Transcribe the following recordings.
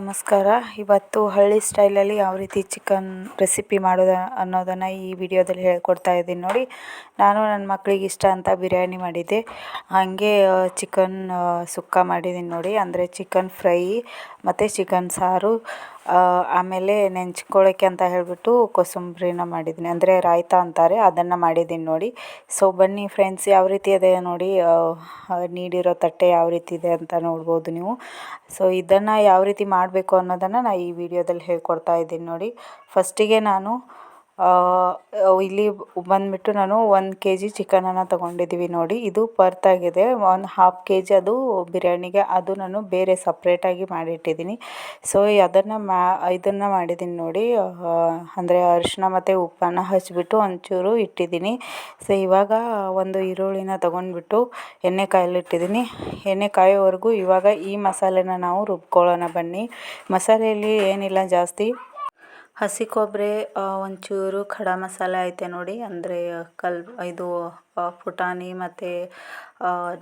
ನಮಸ್ಕಾರ. ಇವತ್ತು ಹಳ್ಳಿ ಸ್ಟೈಲಲ್ಲಿ ಯಾವ ರೀತಿ ಚಿಕನ್ ರೆಸಿಪಿ ಮಾಡೋದು ಅನ್ನೋದನ್ನು ಈ ವಿಡಿಯೋದಲ್ಲಿ ಹೇಳ್ಕೊಡ್ತಾ ಇದ್ದೀನಿ ನೋಡಿ. ನಾನು ನನ್ನ ಮಕ್ಕಳಿಗೆ ಇಷ್ಟ ಅಂತ ಬಿರಿಯಾನಿ ಮಾಡಿದ್ದೆ. ಹಾಗೆ ಚಿಕನ್ ಸುಕ್ಕ ಮಾಡಿದ್ದೀನಿ ನೋಡಿ. ಅಂದರೆ ಚಿಕನ್ ಫ್ರೈ, ಮತ್ತು ಚಿಕನ್ ಸಾರು ಆಮೇಲೆ ನೆಂಚ್ಕೊಳ್ಳೋಕ್ಕೆ ಅಂತ ಹೇಳಿಬಿಟ್ಟು ಕೋಸಂಬ್ರಿನ ಮಾಡಿದ್ದೀನಿ. ಅಂದರೆ ರಾಯ್ತ ಅಂತಾರೆ, ಅದನ್ನು ಮಾಡಿದ್ದೀನಿ ನೋಡಿ. ಸೊ ಬನ್ನಿ ಫ್ರೆಂಡ್ಸ್ ಯಾವ ರೀತಿ ಇದೆ ನೋಡಿ ನೀಡಿರೋ ತಟ್ಟೆ ಯಾವ ರೀತಿ ಇದೆ ಅಂತ ನೋಡ್ಬೋದು ನೀವು. ಸೊ ಇದನ್ನು ಯಾವ ರೀತಿ ಮಾಡಬೇಕು ಅನ್ನೋದನ್ನು ನಾನು ಈ ವಿಡಿಯೋದಲ್ಲಿ ಹೇಳ್ಕೊಡ್ತಾ ಇದ್ದೀನಿ ನೋಡಿ. ಫಸ್ಟಿಗೆ ನಾನು ಇಲ್ಲಿ ಬಂದ್ಬಿಟ್ಟು ನಾನು ಒಂದು ಕೆ ಜಿ ಚಿಕನನ್ನು ತಗೊಂಡಿದ್ದೀವಿ ನೋಡಿ. ಇದು ಪರ್ತ್ ಆಗಿದೆ ಒಂದು ಹಾಫ್ ಕೆ ಜಿ ಅದು ಬಿರಿಯಾನಿಗೆ. ಅದು ನಾನು ಬೇರೆ ಸಪ್ರೇಟಾಗಿ ಮಾಡಿಟ್ಟಿದ್ದೀನಿ. ಸೊ ಅದನ್ನು ಮ್ಯಾ ಇದನ್ನು ಮಾಡಿದ್ದೀನಿ ನೋಡಿ. ಅಂದರೆ ಅರಿಶಿನ ಮತ್ತು ಉಪ್ಪನ್ನು ಹಚ್ಚಿಬಿಟ್ಟು ಒಂಚೂರು ಇಟ್ಟಿದ್ದೀನಿ. ಸೊ ಇವಾಗ ಒಂದು ಈರುಳ್ಳಿನ ತಗೊಂಡ್ಬಿಟ್ಟು ಎಣ್ಣೆ ಕಾಯಲಿಟ್ಟಿದ್ದೀನಿ ಎಣ್ಣೆ ಕಾಯೋವರೆಗೂ ಇವಾಗ ಈ ಮಸಾಲೆನ ನಾವು ರುಬ್ಕೊಳ್ಳೋಣ ಬನ್ನಿ. ಮಸಾಲೆಯಲ್ಲಿ ಏನಿಲ್ಲ ಜಾಸ್ತಿ. ಹಸಿ ಕೊಬ್ಬರಿ ಒಂಚೂರು ಖಡಾ ಮಸಾಲೆ ಐತೆ ನೋಡಿ ಅಂದರೆ ಕಲ್ ಇದು ಪುಟಾಣಿ ಮತ್ತು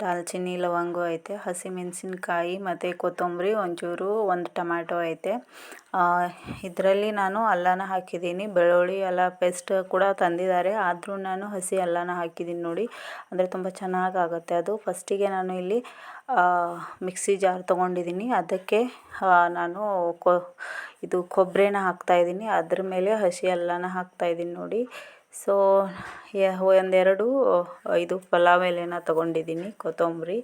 ದಾಲ್ಚಿನ್ನಿ, ಲವಂಗ ಐತೆ, ಹಸಿಮೆಣಸಿನ್ಕಾಯಿ ಮತ್ತು ಕೊತ್ತಂಬರಿ, ಒಂಚೂರು, ಒಂದು ಟೊಮ್ಯಾಟೊ ಐತೆ. ಇದರಲ್ಲಿ ನಾನು ಅಲ್ಲನ ಹಾಕಿದ್ದೀನಿ. ಬೆಳ್ಳುಳ್ಳಿ, ಎಲ್ಲ ಪೇಸ್ಟ್ ಕೂಡ ತಂದಿದ್ದಾರೆ. ಆದರೂ ನಾನು ಹಸಿ ಅಲ್ಲನ ಹಾಕಿದ್ದೀನಿ ನೋಡಿ. ಅಂದರೆ ತುಂಬ ಚೆನ್ನಾಗಾಗುತ್ತೆ ಅದು. ಫಸ್ಟಿಗೆ ನಾನು ಇಲ್ಲಿ ಮಿಕ್ಸಿ ಜಾರ್ ತೊಗೊಂಡಿದ್ದೀನಿ. ಅದಕ್ಕೆ ನಾನು ಕೊ, ಇದು ಕೊಬ್ಬರಿನ ಹಾಕ್ತಾಯಿದ್ದೀನಿ ಅದ್ರ ಮೇಲೆ ಹಸಿ ಅಲ್ಲನ ಹಾಕ್ತಾಯಿದ್ದೀನಿ ನೋಡಿ. ಸೊ ಒಂದೆರಡು ಇದು ಪಲಾವ್ ಎಲೆನ ತೊಗೊಂಡಿದ್ದೀನಿ, ಕೊತ್ತಂಬರಿ.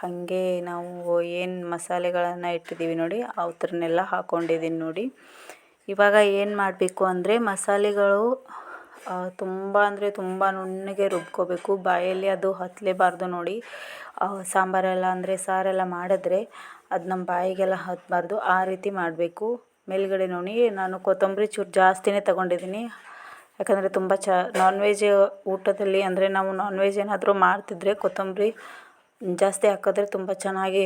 ಹಾಗೆ ನಾವು ಏನು ಮಸಾಲೆಗಳನ್ನು ಇಟ್ಟಿದ್ದೀವಿ ನೋಡಿ ಅವತ್ರನ್ನೆಲ್ಲ ಹಾಕ್ಕೊಂಡಿದ್ದೀನಿ ನೋಡಿ. ಇವಾಗ ಏನು ಮಾಡಬೇಕು ಅಂದರೆ, ಮಸಾಲೆಗಳು ತುಂಬ ಅಂದರೆ ತುಂಬ ನುಣ್ಣಗೆ ರುಬ್ಕೋಬೇಕು. ಬಾಯಲ್ಲಿ ಅದು ಹತ್ತಲೇಬಾರ್ದು ನೋಡಿ. ಸಾಂಬಾರೆಲ್ಲ ಅಂದರೆ ಸಾರೆಲ್ಲ ಮಾಡಿದ್ರೆ ಅದು ನಮ್ಮ ಬಾಯಿಗೆಲ್ಲ ಹತ್ತಬಾರ್ದು ಆ ರೀತಿ ಮಾಡಬೇಕು. ಮೇಲುಗಡೆ ನೋಡಿ, ನಾನು ಕೊತ್ತಂಬರಿ ಚೂರು ಜಾಸ್ತಿನೇ ತಗೊಂಡಿದ್ದೀನಿ. ಯಾಕಂದರೆ ತುಂಬ ಚ ನಾನ್ ವೆಜ್ ಊಟದಲ್ಲಿ ಅಂದರೆ ನಾವು ನಾನ್ ವೆಜ್ ಏನಾದರೂ ಮಾಡ್ತಿದ್ರೆ ಕೊತ್ತಂಬರಿ ಜಾಸ್ತಿ ಹಾಕಿದ್ರೆ ತುಂಬ ಚೆನ್ನಾಗಿ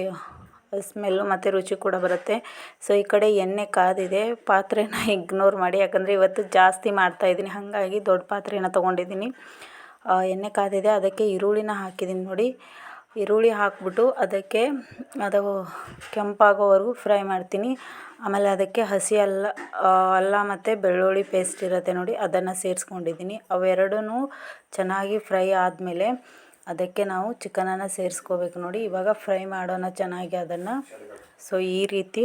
ಸ್ಮೆಲ್ಲು ಮತ್ತು ರುಚಿ ಕೂಡ ಬರುತ್ತೆ. ಸೊ ಈ ಕಡೆ ಎಣ್ಣೆ ಕಾದಿದೆ. ಪಾತ್ರೆನ ಇಗ್ನೋರ್ ಮಾಡಿ, ಯಾಕಂದರೆ ಇವತ್ತು ಜಾಸ್ತಿ ಮಾಡ್ತಾಯಿದ್ದೀನಿ ಹಾಗಾಗಿ ದೊಡ್ಡ ಪಾತ್ರೆನ ತೊಗೊಂಡಿದ್ದೀನಿ. ಎಣ್ಣೆ ಕಾದಿದೆ. ಅದಕ್ಕೆ ಈರುಳ್ಳಿನ ಹಾಕಿದ್ದೀನಿ ನೋಡಿ. ಈರುಳ್ಳಿ ಹಾಕ್ಬಿಟ್ಟು ಅದಕ್ಕೆ ಅದು ಕೆಂಪಾಗೋವರೆಗೂ ಫ್ರೈ ಮಾಡ್ತೀನಿ. ಆಮೇಲೆ ಅದಕ್ಕೆ ಹಸಿ ಅಲ್ಲ ಅಲ್ಲ ಮತ್ತು ಬೆಳ್ಳುಳ್ಳಿ ಪೇಸ್ಟ್ ಇರುತ್ತೆ ನೋಡಿ, ಅದನ್ನು ಸೇರಿಸ್ಕೊಂಡಿದ್ದೀನಿ. ಅವೆರಡೂ ಚೆನ್ನಾಗಿ ಫ್ರೈ ಆದಮೇಲೆ ಅದಕ್ಕೆ ನಾವು ಚಿಕನನ್ನು ಸೇರಿಸ್ಕೋಬೇಕು ನೋಡಿ. ಇವಾಗ ಫ್ರೈ ಮಾಡೋಣ ಚೆನ್ನಾಗಿ ಅದನ್ನು. ಸೊ ಈ ರೀತಿ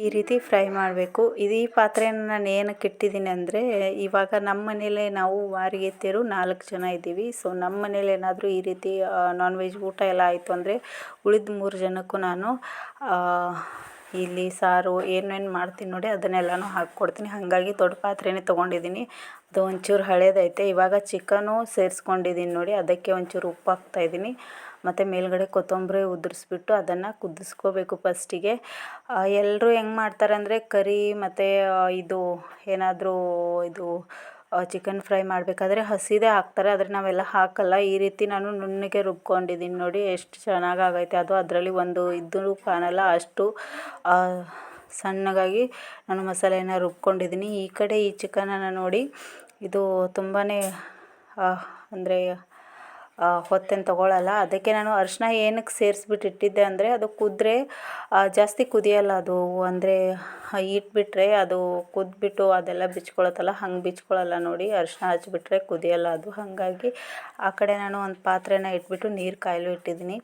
ಈ ರೀತಿ ಫ್ರೈ ಮಾಡಬೇಕು. ಇದು ಈ ಪಾತ್ರೆನ ನಾನು ಏನಕ್ಕೆ ಇಟ್ಟಿದ್ದೀನಿ ಅಂದರೆ, ಇವಾಗ ನಮ್ಮ ಮನೇಲೆ ನಾವು ವಾರಿಗೆತ್ತಿಯರು ನಾಲ್ಕು ಜನ ಇದ್ದೀವಿ. ಸೊ ನಮ್ಮ ಮನೇಲಿ ಏನಾದರೂ ಈ ರೀತಿ ನಾನ್ ವೆಜ್ ಊಟ ಎಲ್ಲ ಆಯಿತು ಅಂದರೆ, ಉಳಿದ ಮೂರು ಜನಕ್ಕೂ ನಾನು ಇಲ್ಲಿ ಸಾರು ಏನೇನು ಮಾಡ್ತೀನಿ ನೋಡಿ ಅದನ್ನೆಲ್ಲನೂ ಹಾಕ್ಕೊಡ್ತೀನಿ. ಹಾಗಾಗಿ ದೊಡ್ಡ ಪಾತ್ರೆನೇ ತೊಗೊಂಡಿದ್ದೀನಿ. ಅದು ಒಂಚೂರು ಹಳೇದೈತೆ. ಇವಾಗ ಚಿಕನು ಸೇರಿಸ್ಕೊಂಡಿದ್ದೀನಿ ನೋಡಿ, ಅದಕ್ಕೆ ಒಂಚೂರು ಉಪ್ಪು ಹಾಕ್ತಾಯಿದ್ದೀನಿ ಮತ್ತು ಮೇಲುಗಡೆ ಕೊತ್ತಂಬರಿ ಉದುರಿಸ್ಬಿಟ್ಟು ಅದನ್ನು ಕುದಿಸ್ಕೋಬೇಕು ಫಸ್ಟಿಗೆ. ಎಲ್ಲರೂ ಹೆಂಗೆ ಮಾಡ್ತಾರೆ ಅಂದರೆ ಕರಿ ಮತ್ತು ಇದು ಏನಾದರೂ ಇದು ಚಿಕನ್ ಫ್ರೈ ಮಾಡಬೇಕಾದ್ರೆ ಹಸಿದೇ ಹಾಕ್ತಾರೆ. ಆದರೆ ನಾವೆಲ್ಲ ಹಾಕಲ್ಲ. ಈ ರೀತಿ ನಾನು ನುಣ್ಣಗೆ ರುಬ್ಕೊಂಡಿದ್ದೀನಿ ನೋಡಿ, ಎಷ್ಟು ಚೆನ್ನಾಗಿ ಆಗೈತೆ ಅದು ಅದರಲ್ಲಿ ಒಂದು ಇದ್ದರೂ ಕಾಣಲ್ಲ, ಅಷ್ಟು ಸಣ್ಣಗಾಗಿ ನಾನು ಮಸಾಲೆನ ರುಬ್ಕೊಂಡಿದ್ದೀನಿ ಈ ಕಡೆ ಈ ಚಿಕನನ್ನು ನೋಡಿ, ಇದು ತುಂಬಾ ಅಂದರೆ ಹೊತ್ತೇನು ತೊಗೊಳಲ್ಲ. ಅದಕ್ಕೆ ನಾನು ಅರಿಶಿನ ಏನಕ್ಕೆ ಸೇರಿಸ್ಬಿಟ್ಟು ಇಟ್ಟಿದ್ದೆ ಅಂದರೆ ಅದು ಕುದ್ರೆ ಜಾಸ್ತಿ ಕುದಿಯಲ್ಲ ಅದು. ಅಂದರೆ ಇಟ್ಬಿಟ್ರೆ ಅದು ಕುದ್ಬಿಟ್ಟು ಅದೆಲ್ಲ ಬಿಚ್ಕೊಳತ್ತಲ್ಲ, ಹಂಗೆ ಬಿಚ್ಕೊಳಲ್ಲ ನೋಡಿ. ಅರಿಶಿನ ಹಚ್ಬಿಟ್ರೆ ಕುದಿಯಲ್ಲ ಅದು. ಹಾಗಾಗಿ ಆ ಕಡೆ ನಾನು ಒಂದು ಪಾತ್ರೆನ ಇಟ್ಬಿಟ್ಟು ನೀರು ಕಾಯಲು ಇಟ್ಟಿದ್ದೀನಿ.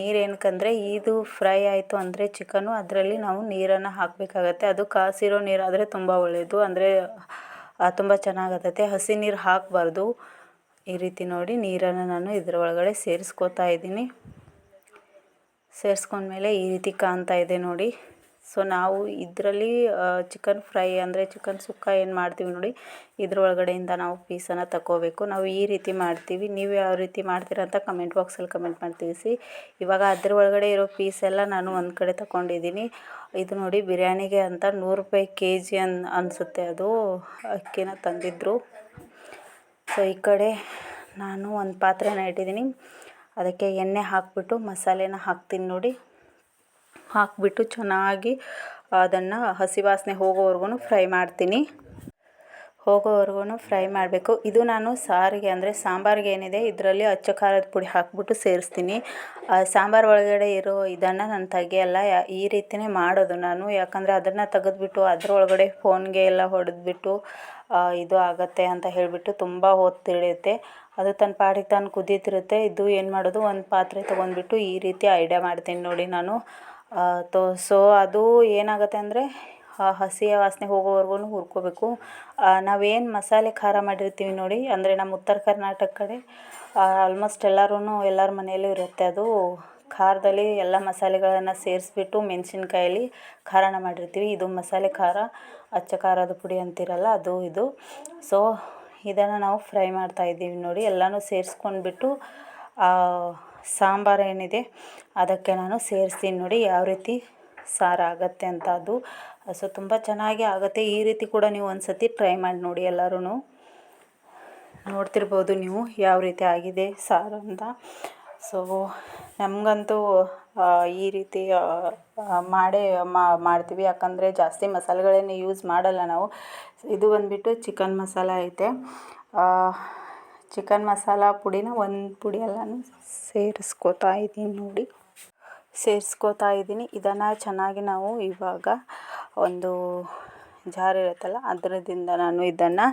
ನೀರು ಏನಕ್ಕಂದರೆ ಇದು ಫ್ರೈ ಆಯಿತು ಅಂದರೆ ಚಿಕನು, ಅದರಲ್ಲಿ ನಾವು ನೀರನ್ನು ಹಾಕಬೇಕಾಗತ್ತೆ. ಅದು ಕಾಸಿರೋ ನೀರಾದರೆ ತುಂಬ ಒಳ್ಳೆಯದು ಅಂದರೆ ತುಂಬ ಚೆನ್ನಾಗತ್ತೆ. ಹಸಿ ನೀರು ಹಾಕಬಾರ್ದು. ಈ ರೀತಿ ನೋಡಿ ನೀರನ್ನು ನಾನು ಇದರ ಒಳಗಡೆ ಸೇರಿಸ್ಕೋತಾ ಇದ್ದೀನಿ. ಸೇರಿಸ್ಕೊಂಡ್ಮೇಲೆ ಈ ರೀತಿ ಕಾಣ್ತಾ ಇದೆ ನೋಡಿ. ಸೊ ನಾವು ಇದರಲ್ಲಿ ಚಿಕನ್ ಫ್ರೈ ಅಂದರೆ ಚಿಕನ್ ಸುಕ್ಕ ಏನು ಮಾಡ್ತೀವಿ ನೋಡಿ, ಇದ್ರ ಒಳಗಡೆಯಿಂದ ನಾವು ಪೀಸನ್ನು ತಗೋಬೇಕು ನಾವು ಈ ರೀತಿ ಮಾಡ್ತೀವಿ. ನೀವು ಯಾವ ರೀತಿ ಮಾಡ್ತೀರಾ ಅಂತ ಕಮೆಂಟ್ ಬಾಕ್ಸಲ್ಲಿ ಕಮೆಂಟ್ ಮಾಡಿ ತಿಳಿಸಿ. ಇವಾಗ ಅದ್ರ ಒಳಗಡೆ ಇರೋ ಪೀಸೆಲ್ಲ ನಾನು ಒಂದು ಕಡೆ ತಗೊಂಡಿದ್ದೀನಿ ಇದು ನೋಡಿ ಬಿರಿಯಾನಿಗೆ ಅಂತ ನೂರು ರೂಪಾಯಿ ಕೆ ಜಿ ಅನ್, ಅನಿಸುತ್ತೆ ಅದು. ಅಕ್ಕಿನ ತಂದಿದ್ದರು ಸೊ ಈ ಕಡೆ ನಾನು ಒಂದು ಪಾತ್ರೆನ ಇಟ್ಟಿದ್ದೀನಿ. ಅದಕ್ಕೆ ಎಣ್ಣೆ ಹಾಕಿಬಿಟ್ಟು, ಮಸಾಲೆನ ಹಾಕ್ತೀನಿ ನೋಡಿ. ಹಾಕಿಬಿಟ್ಟು ಚೆನ್ನಾಗಿ ಅದನ್ನು ಹಸಿ ವಾಸನೆ ಹೋಗೋವರೆಗೂ ಫ್ರೈ ಮಾಡ್ತೀನಿ. ಹೋಗೋವರೆಗೂ ಫ್ರೈ ಮಾಡಬೇಕು. ಇದು ನಾನು ಸಾರಿಗೆ ಅಂದರೆ ಸಾಂಬಾರಿಗೆ ಏನಿದೆ, ಇದರಲ್ಲಿ ಅಚ್ಚ ಖಾರದ ಪುಡಿ ಹಾಕಿಬಿಟ್ಟು ಸೇರಿಸ್ತೀನಿ. ಸಾಂಬಾರು ಒಳಗಡೆ ಇರೋ ಇದನ್ನು ನಾನು ತೆಗೆಯಲ್ಲ ಈ ರೀತಿಯೇ ಮಾಡೋದು ನಾನು. ಯಾಕಂದರೆ ಅದನ್ನು ತೆಗೆದ್ಬಿಟ್ಟು ಅದರೊಳಗಡೆ ಫೋನ್ಗೆ ಎಲ್ಲ ಹೊಡೆದ್ಬಿಟ್ಟು ಇದು ಆಗುತ್ತೆ ಅಂತ ಹೇಳಿಬಿಟ್ಟು ತುಂಬ ಹೊತ್ತು ತಿಳಿಯುತ್ತೆ ಅದು ತನ್ನ ಪಾಡಿಗೆ ತಾನು ಕುದೀತಿರುತ್ತೆ. ಇದು ಏನು ಮಾಡೋದು? ಒಂದು ಪಾತ್ರೆ ತೊಗೊಂಡ್ಬಿಟ್ಟು ಈ ರೀತಿ ಐಡಿಯಾ ಮಾಡ್ತೀನಿ ನೋಡಿ ನಾನು. ತೋ, ಸೊ ಅದು ಏನಾಗುತ್ತೆ ಅಂದರೆ ಹಸಿಯ ವಾಸನೆ ಹೋಗೋವರೆಗೂ ಹುರ್ಕೋಬೇಕು. ನಾವೇನು ಮಸಾಲೆ ಖಾರ ಮಾಡಿರ್ತೀವಿ ನೋಡಿ, ಅಂದರೆ ನಮ್ಮ ಉತ್ತರ ಕರ್ನಾಟಕ ಕಡೆ ಆಲ್ಮೋಸ್ಟ್ ಎಲ್ಲರೂ ಎಲ್ಲರ ಮನೆಯಲ್ಲೂ ಇರುತ್ತೆ ಅದು. ಖಾರದಲ್ಲಿ ಎಲ್ಲ ಮಸಾಲೆಗಳನ್ನು ಸೇರಿಸ್ಬಿಟ್ಟು ಮೆಣಸಿನ್ಕಾಯಲ್ಲಿ ಖಾರನ ಮಾಡಿರ್ತೀವಿ. ಇದು ಮಸಾಲೆ ಖಾರ. ಅಚ್ಚ ಖಾರದ ಪುಡಿ ಅಂತೀರಲ್ಲ, ಅದು ಇದು. ಸೊ ಇದನ್ನು ನಾವು ಫ್ರೈ ಮಾಡ್ತಾಯಿದ್ದೀವಿ ನೋಡಿ. ಎಲ್ಲನೂ ಸೇರಿಸ್ಕೊಂಡ್ಬಿಟ್ಟು ಸಾಂಬಾರು ಏನಿದೆ, ಅದಕ್ಕೆ ನಾನು ಸೇರಿಸ್ತೀನಿ ನೋಡಿ. ಯಾವ ರೀತಿ ಸಾರು ಆಗುತ್ತೆ ಅಂತ ಅದು. ಸೊ ತುಂಬ ಚೆನ್ನಾಗಿ ಆಗುತ್ತೆ. ಈ ರೀತಿ ಕೂಡ ನೀವು ಒಂದು ಸತಿ ಟ್ರೈ ಮಾಡಿ ನೋಡಿ ಎಲ್ಲರೂ ನೋಡ್ತಿರ್ಬೋದು ನೀವು ಯಾವ ರೀತಿ ಆಗಿದೆ ಸಾರು ಅಂತ. ಸೊ ನಮಗಂತೂ ಈ ರೀತಿ ಮಾಡೇ ಮಾಡ್ತೀವಿ. ಯಾಕಂದರೆ ಜಾಸ್ತಿ ಮಸಾಲೆಗಳೇನು ಯೂಸ್ ಮಾಡಲ್ಲ ನಾವು. ಇದು ಬಂದುಬಿಟ್ಟು ಚಿಕನ್ ಮಸಾಲ ಐತೆ. ಚಿಕನ್ ಮಸಾಲ ಪುಡಿನ ಒಂದು ಪುಡಿ ಎಲ್ಲನೂ ಸೇರಿಸ್ಕೋತಾ ಇದ್ದೀನಿ ನೋಡಿ. ಸೇರಿಸ್ಕೋತಾ ಇದ್ದೀನಿ. ಇದನ್ನು ಚೆನ್ನಾಗಿ ನಾವು ಇವಾಗ ಒಂದು ಜಾರ್ ಇರುತ್ತಲ್ಲ, ಅದರದಿಂದ ನಾನು ಇದನ್ನು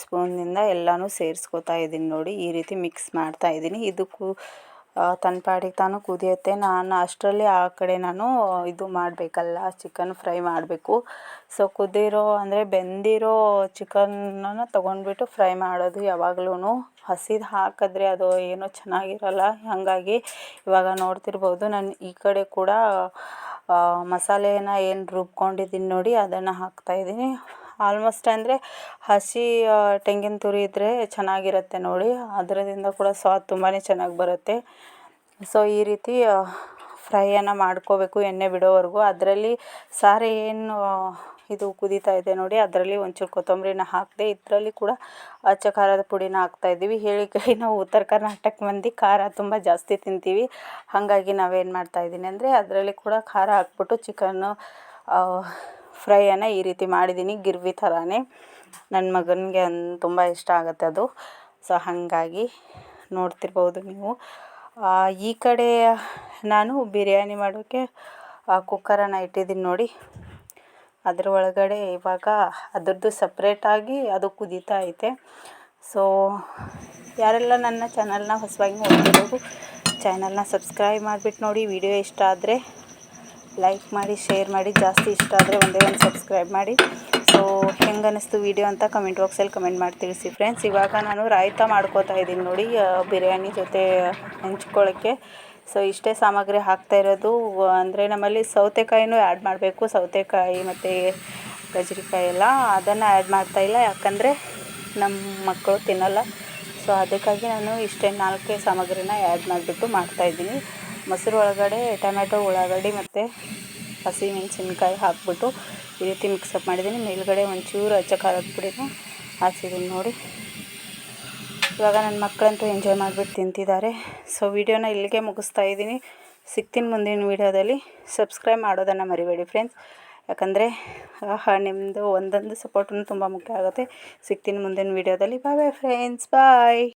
ಸ್ಪೂನಿಂದ ಎಲ್ಲನೂ ಸೇರಿಸ್ಕೋತಾ ಇದ್ದೀನಿ ನೋಡಿ. ಈ ರೀತಿ ಮಿಕ್ಸ್ ಮಾಡ್ತಾ ಇದ್ದೀನಿ. ಇದಕ್ಕೂ ತನ್ನ ಪಾಡಿಗೆ ತಾನು ಕುದಿಯುತ್ತೆ. ನಾನು ಅಷ್ಟರಲ್ಲಿ ಆ ಕಡೆ ನಾನು ಇದು ಮಾಡಬೇಕಲ್ಲ ಚಿಕನ್ ಫ್ರೈ ಮಾಡಬೇಕು. ಸೊ ಕುದಿರೋ ಅಂದರೆ ಬೆಂದಿರೋ ಚಿಕನ್ನನ್ನು ತೊಗೊಂಡ್ಬಿಟ್ಟು ಫ್ರೈ ಮಾಡೋದು ಯಾವಾಗ್ಲೂ ಹಸಿದು ಹಾಕಿದ್ರೆ ಅದು ಏನೂ ಚೆನ್ನಾಗಿರಲ್ಲ. ಹಾಗಾಗಿ ಇವಾಗ ನೋಡ್ತಿರ್ಬೋದು ನಾನು ಈ ಕಡೆ ಕೂಡ ಮಸಾಲೆನ ಏನು ರುಬ್ಕೊಂಡಿದ್ದೀನಿ ನೋಡಿ, ಅದನ್ನು ಹಾಕ್ತಾಯಿದ್ದೀನಿ ಆಲ್ಮೋಸ್ಟ್ ಅಂದರೆ ಹಸಿ ತೆಂಗಿನ ತುರಿ ಇದ್ದರೆ ಚೆನ್ನಾಗಿರುತ್ತೆ ನೋಡಿ. ಅದರಿಂದ ಕೂಡ ಸ್ವಾದ್ ತುಂಬಾ ಚೆನ್ನಾಗಿ ಬರುತ್ತೆ. ಸೊ ಈ ರೀತಿ ಫ್ರೈಯನ್ನು ಮಾಡ್ಕೋಬೇಕು ಎಣ್ಣೆ ಬಿಡೋವರೆಗೂ. ಅದರಲ್ಲಿ ಸಾರು ಏನು ಇದು ಕುದೀತಾ ಇದೆ ನೋಡಿ, ಅದರಲ್ಲಿ ಒಂಚೂರು ಕೊತ್ತಂಬರಿನ ಹಾಕಿದೆ, ಇದರಲ್ಲಿ ಕೂಡ ಅಚ್ಚ ಖಾರದ ಪುಡಿನ ಹಾಕ್ತಾಯಿದ್ದೀವಿ ಹೇಳಿ ಕೈ ನಾವು ಉತ್ತರ ಕರ್ನಾಟಕ ಮಂದಿ ಖಾರ ತುಂಬ ಜಾಸ್ತಿ ತಿಂತೀವಿ. ಹಾಗಾಗಿ ನಾವೇನು ಮಾಡ್ತಾಯಿದ್ದೀನಿ ಅಂದರೆ, ಅದರಲ್ಲಿ ಕೂಡ ಖಾರ ಹಾಕ್ಬಿಟ್ಟು ಚಿಕನ್ನು ಫ್ರೈಯನ್ನು ಈ ರೀತಿ ಮಾಡಿದ್ದೀನಿ, ಗಿರ್ವಿ ಥರನೇ. ನನ್ನ ಮಗನಿಗೆ ತುಂಬ ಇಷ್ಟ ಆಗುತ್ತೆ ಅದು. ಸೊ, ಹಾಗಾಗಿ ನೋಡ್ತಿರ್ಬೋದು ನೀವು. ಈ ಕಡೆ ನಾನು ಬಿರಿಯಾನಿ ಮಾಡೋಕ್ಕೆ ಕುಕ್ಕರನ್ನು ಇಟ್ಟಿದ್ದೀನಿ ನೋಡಿ. ಅದ್ರ ಒಳಗಡೆ ಇವಾಗ ಅದರದ್ದು ಸಪ್ರೇಟಾಗಿ ಅದು ಕುದೀತಾ ಐತೆ. ಸೊ, ಯಾರೆಲ್ಲ ನನ್ನ ಚಾನಲ್ನ ಹೊಸವಾಗಿ ನೋಡ್ತಿರೋರು ಚಾನಲ್ನ ಸಬ್ಸ್ಕ್ರೈಬ್ ಮಾಡಿಬಿಟ್ಟು ನೋಡಿ ವಿಡಿಯೋ ಇಷ್ಟ ಆದರೆ ಲೈಕ್ ಮಾಡಿ ಶೇರ್ ಮಾಡಿ, ಜಾಸ್ತಿ ಇಷ್ಟ ಆದರೆ ಒಂದೇ ಒಂದು ಸಬ್ಸ್ಕ್ರೈಬ್ ಮಾಡಿ. ಸೊ ಹೆಂಗೆ ಅನ್ನಿಸ್ತು ವೀಡಿಯೋ ಅಂತ ಕಮೆಂಟ್ ಬಾಕ್ಸಲ್ಲಿ ಕಮೆಂಟ್ ಮಾಡಿ ತಿಳಿಸಿ ಫ್ರೆಂಡ್ಸ್ ಇವಾಗ ನಾನು ರಾಯ್ತ ಮಾಡ್ಕೋತಾ ಇದ್ದೀನಿ ನೋಡಿ ಬಿರಿಯಾನಿ ಜೊತೆ ಹಂಚ್ಕೊಳ್ಳೋಕ್ಕೆ ಸೊ ಇಷ್ಟೇ ಸಾಮಗ್ರಿ ಹಾಕ್ತಾ ಇರೋದು. ಅಂದರೆ ನಮ್ಮಲ್ಲಿ ಸೌತೆಕಾಯಿನೂ ಆ್ಯಡ್ ಮಾಡಬೇಕು. ಸೌತೆಕಾಯಿ ಮತ್ತು ಗಜ್ರಿಕಾಯಿ ಎಲ್ಲ ಅದನ್ನು ಆ್ಯಡ್ ಮಾಡ್ತಾಯಿಲ್ಲ ಯಾಕಂದರೆ ನಮ್ಮ ಮಕ್ಕಳು ತಿನ್ನಲ್ಲ. ಸೊ ಅದಕ್ಕಾಗಿ ನಾನು ಇಷ್ಟೇ ನಾಲ್ಕೇ ಸಾಮಗ್ರಿನ ಆ್ಯಡ್ ಮಾಡಿಬಿಟ್ಟು ಮಾಡ್ತಾಯಿದ್ದೀನಿ ಮೊಸರು ಒಳಗಡೆ, ಟೊಮೆಟೊ, ಉಳ್ಳಾಗಡ್ಡಿ ಮತ್ತು ಹಸಿಮೆಣಸಿನ್ಕಾಯಿ ಹಾಕ್ಬಿಟ್ಟು ಈ ರೀತಿ ಮಿಕ್ಸಪ್ ಮಾಡಿದ್ದೀನಿ. ಮೇಲುಗಡೆ ಒಂಚೂರು ಅಚ್ಚ ಖಾರದ ಪುಡಿನ ಹಾಕ್ಸಿದ್ದೀನಿ ನೋಡಿ. ಇವಾಗ ನನ್ನ ಮಕ್ಕಳಂತೂ ಎಂಜಾಯ್ ಮಾಡಿಬಿಟ್ಟು ತಿಂತಿದ್ದಾರೆ. ಸೊ ವಿಡಿಯೋನ ಇಲ್ಲಿಗೆ ಮುಗಿಸ್ತಾ ಇದ್ದೀನಿ. ಸಿಗ್ತೀನಿ ಮುಂದಿನ ವೀಡಿಯೋದಲ್ಲಿ. ಸಬ್ಸ್ಕ್ರೈಬ್ ಮಾಡೋದನ್ನು ಮರಿಬೇಡಿ ಫ್ರೆಂಡ್ಸ್ ಯಾಕಂದರೆ ನಿಮ್ಮದು ಒಂದೊಂದು ಸಪೋರ್ಟನ್ನು ತುಂಬ ಮುಖ್ಯ ಆಗುತ್ತೆ. ಸಿಗ್ತೀನಿ ಮುಂದಿನ ವೀಡಿಯೋದಲ್ಲಿ. ಬಾಯ್ ಬಾಯ್ ಫ್ರೆಂಡ್ಸ್ ಬಾಯ್